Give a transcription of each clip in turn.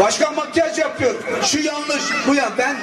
Başkan makyaj yapıyor. Şu yanlış, bu yan. Ben,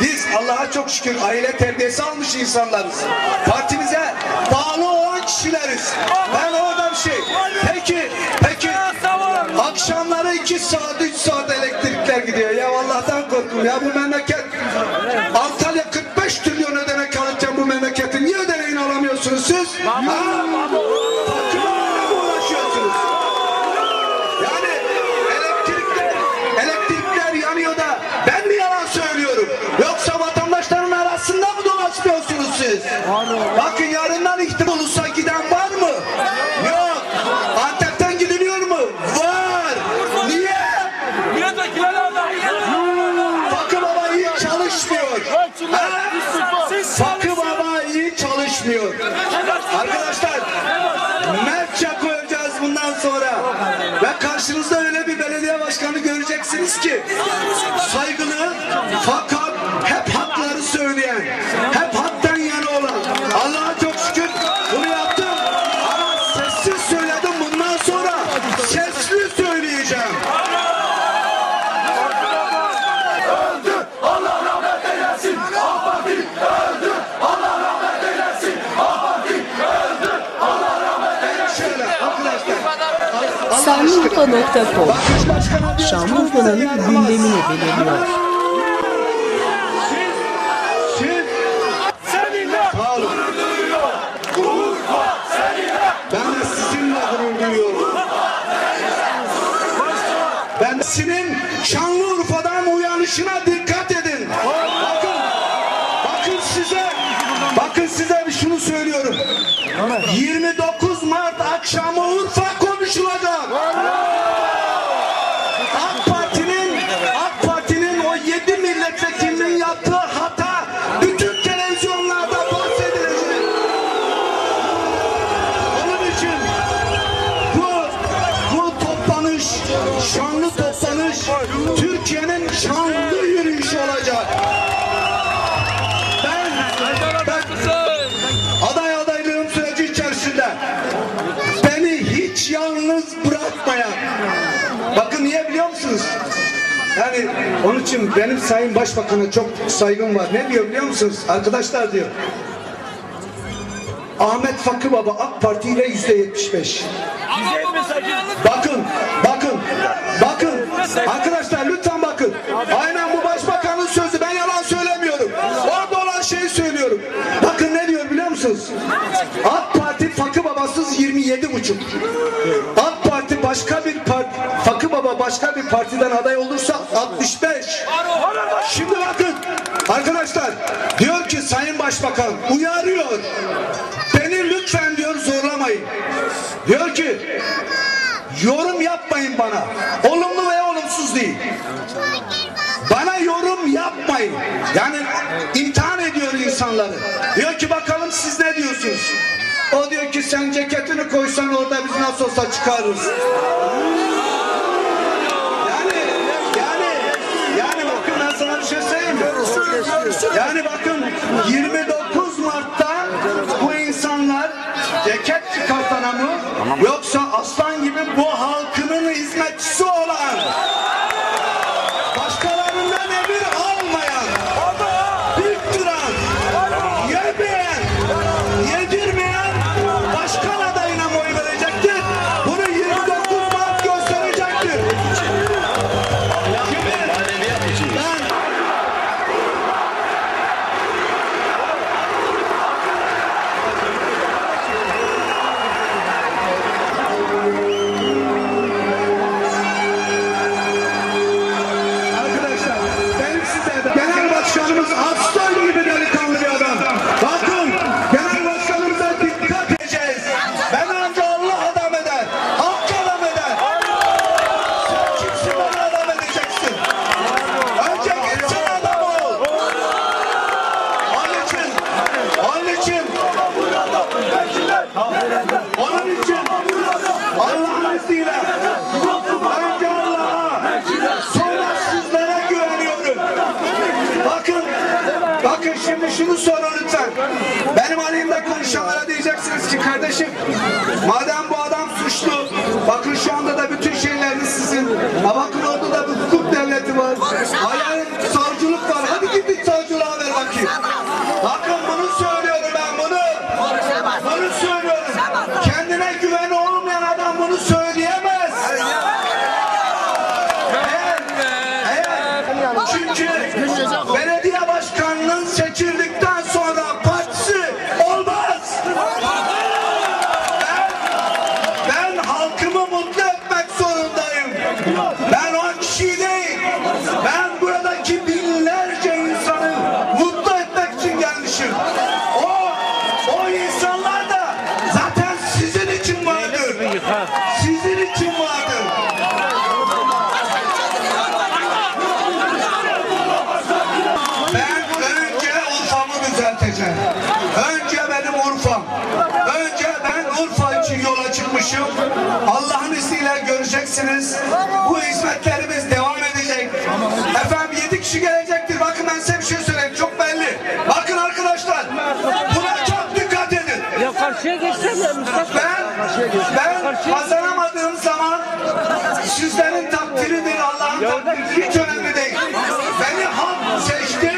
biz Allah'a çok şükür aile terbiyesi almış insanlarız. Partimize bağlı olan kişileriz. Ben orada bir şey. Peki, peki akşamları iki saat, üç saat elektrikler gidiyor. Ya Allah'tan korkun ya bu memleket Antalya 45 trilyon ödenek alırken bu memleketin niye ödeneğini alamıyorsunuz siz? Ha? Fakirlerle mi uğraşıyorsunuz? Yani elektrikler, elektrikler yanıyor da ben mi yalan söylüyorum? Yoksa vatandaşların arasında mı Bakın yarından ihtimal olursa giden var mı? Yok. Antep'ten gidiliyor mu? Var. Niye? Fakı Baba iyi çalışmıyor. Ha? Fakı Baba iyi çalışmıyor. Arkadaşlar Mertçe koyacağız bundan sonra. Ve karşınızda öyle bir belediye başkanı göreceksiniz ki Diyor, Şanlıurfa'nın gündemini belirliyor. Ben de sizinle gurur. Ben sizin Şanlıurfa'dan uyanışına dikkat edin. Bakın, bakın size, bakın size şunu söylüyorum. 29 Mart akşamı bakın niye biliyor musunuz? Yani onun için benim Sayın Başbakan'a çok saygım var. Ne diyor biliyor musunuz? Arkadaşlar diyor. Ahmet Fakı Baba AK Parti ile yüzde yetmiş beş. Bakın, bakın, bakın. Arkadaşlar lütfen bakın. Aynen bu başbakanın sözü. Ben yalan söylemiyorum. Orada olan şeyi söylüyorum. Bakın ne diyor biliyor musunuz? AK Parti Fakı Babasız 27 buçuk. Parti başka bir parti, Fakı Baba başka bir partiden aday olursa 65. Şimdi bakın arkadaşlar diyor ki Sayın Başbakan uyarıyor. Beni lütfen diyor zorlamayın. Diyor ki yorum yapmayın bana. Olumlu veya olumsuz değil. Bana yorum yapmayın. Yani imtihan ediyor insanları. Diyor ki bakalım siz ne diyorsunuz? Sen ceketini koysan orada biz nasıl olsa çıkarırız. Yani yani yani bakın ben sana bir şey söyleyeyim mi? Yani bakın 29 şunu sorun lütfen. Benim aleyhimde konuşanlara diyeceksiniz ki kardeşim, madem bu adam suçlu, bakın şu anda da bütün şeyleriniz sizin. Ha bakın orada da bir hukuk devleti var. Ayağın zorundayım. Ben o kişi gelecektir. Bakın ben size bir şey söyleyeyim. Çok belli. Bakın arkadaşlar. Buna çok dikkat edin. Ya karşıya geçsene Mustafa. Ben, ben kazanamadığım zaman sizlerin takdiridir Allah'ın takdiri hiç önemli değil. Beni halk seçti,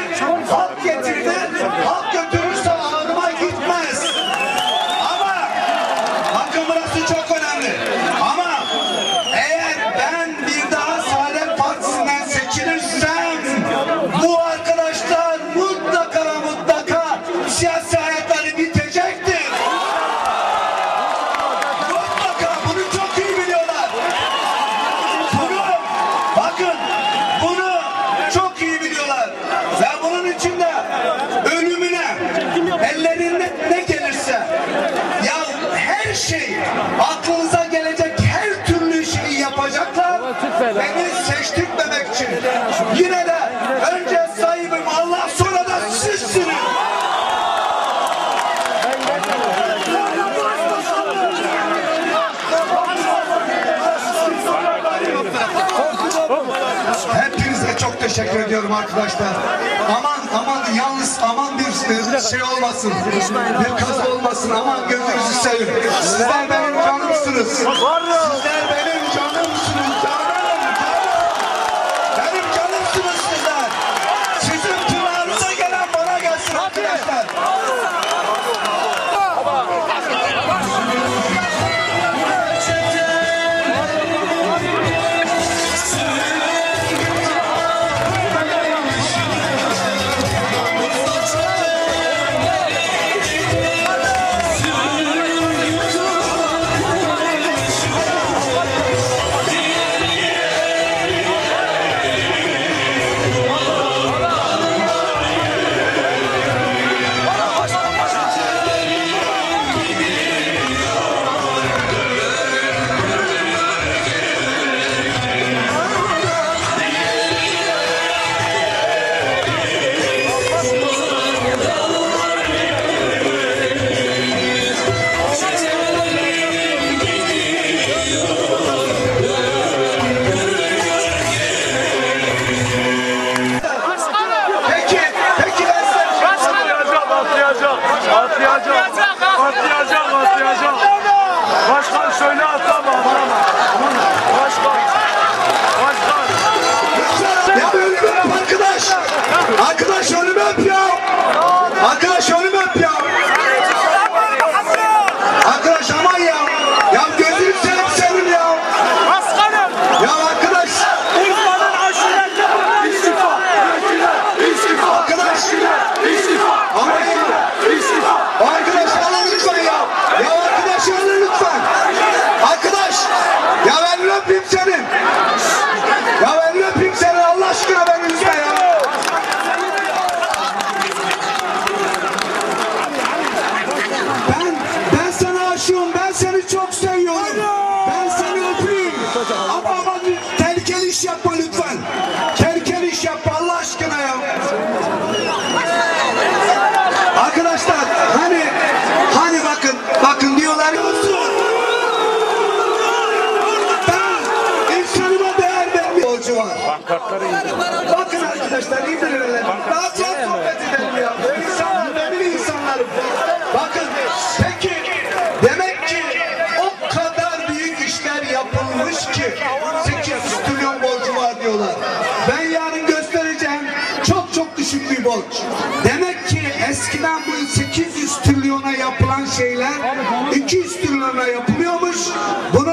yapacaklar. Beni seçtirmemek için. Yine de önce sahibim Allah sonra da sizsiniz. Hepinize çok teşekkür ediyorum arkadaşlar. Aman aman yalnız aman bir şey olmasın. Bir kaza olmasın. Aman gözünüzü seveyim. Sizler benim canımsınız. Sizler benim kartları indirin. Bakın arkadaşlar indirin hele. Daha çok sohbet edelim ya. Böyle insanlar belli insanlar. Bakın peki demek ki o kadar büyük işler yapılmış ki 8 trilyon borcu var diyorlar. Ben yarın göstereceğim çok çok düşük bir borç. Demek ki eskiden bu 800 trilyona yapılan şeyler 200 trilyona yapılıyormuş. Bunu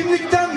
kimlikten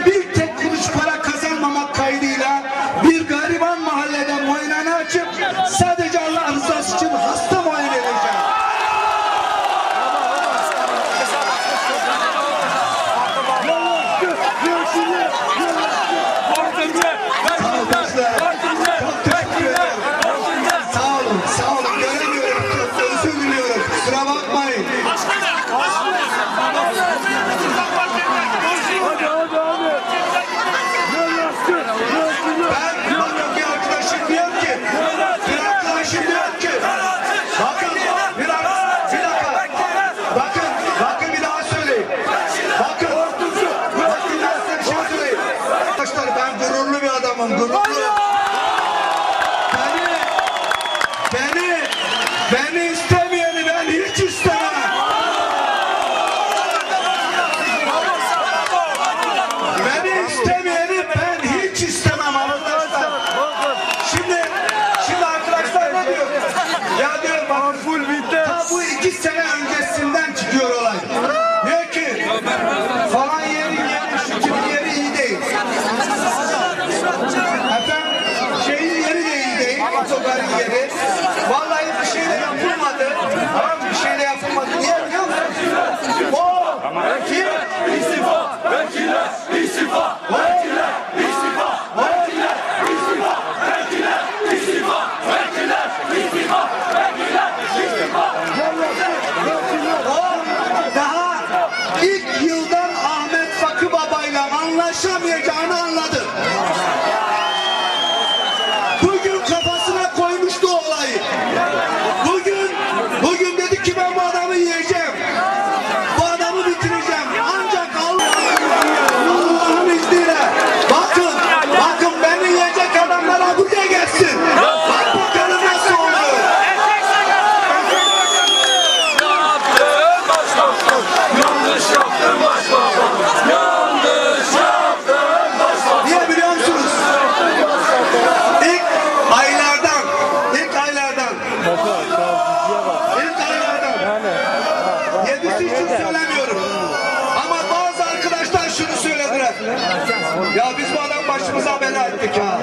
Ya biz bu adam başımıza bela ettik ha.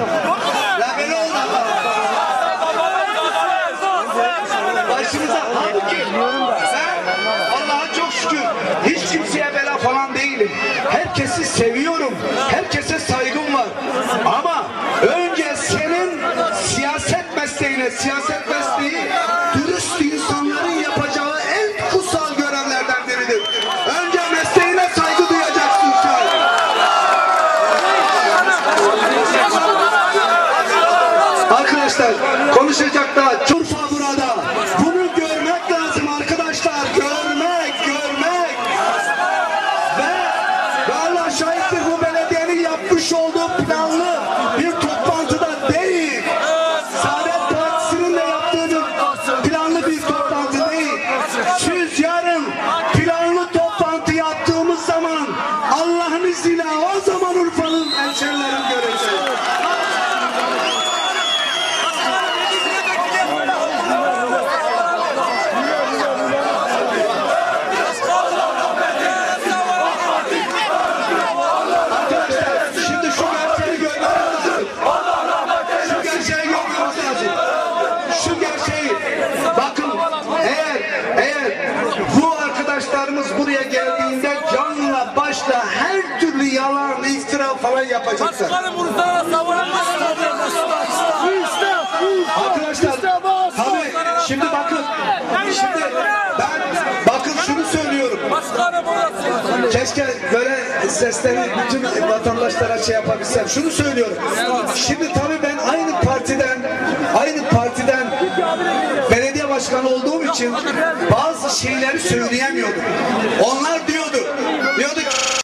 Ya bela oldu. Başımıza halbuki Allah'a çok şükür hiç kimseye bela falan değilim. Herkesi seviyorum. Herkese saygım var. Ama önce senin siyaset mesleğine, siyaset mesleği arkadaşlar. Konuşacak da Turfa burada. Bunu görmek lazım arkadaşlar. Görmek, görmek. Ve valla şahittir bu belediyenin yapmış olduğu planlı bir toplantıda değil. Saadet Partisi'nin de yaptığı planlı bir toplantı değil. Siz yarın planlı toplantı yaptığımız zaman Allah'ın izniyle o zaman Urfa'nın elçilerini görürsünüz. Ya devamlı iftira falan yapacaksın. Başkanım uluslararası savunamazsın. Arkadaşlar tabii şimdi bakın şimdi ben bakın şunu söylüyorum. Keşke böyle sesleri bütün vatandaşlara şey yapabilsem. Şunu söylüyorum. Şimdi tabii ben aynı partiden aynı partiden belediye başkanı olduğum için bazı şeyleri söyleyemiyordum. Onlar diyordu. Diyordu ki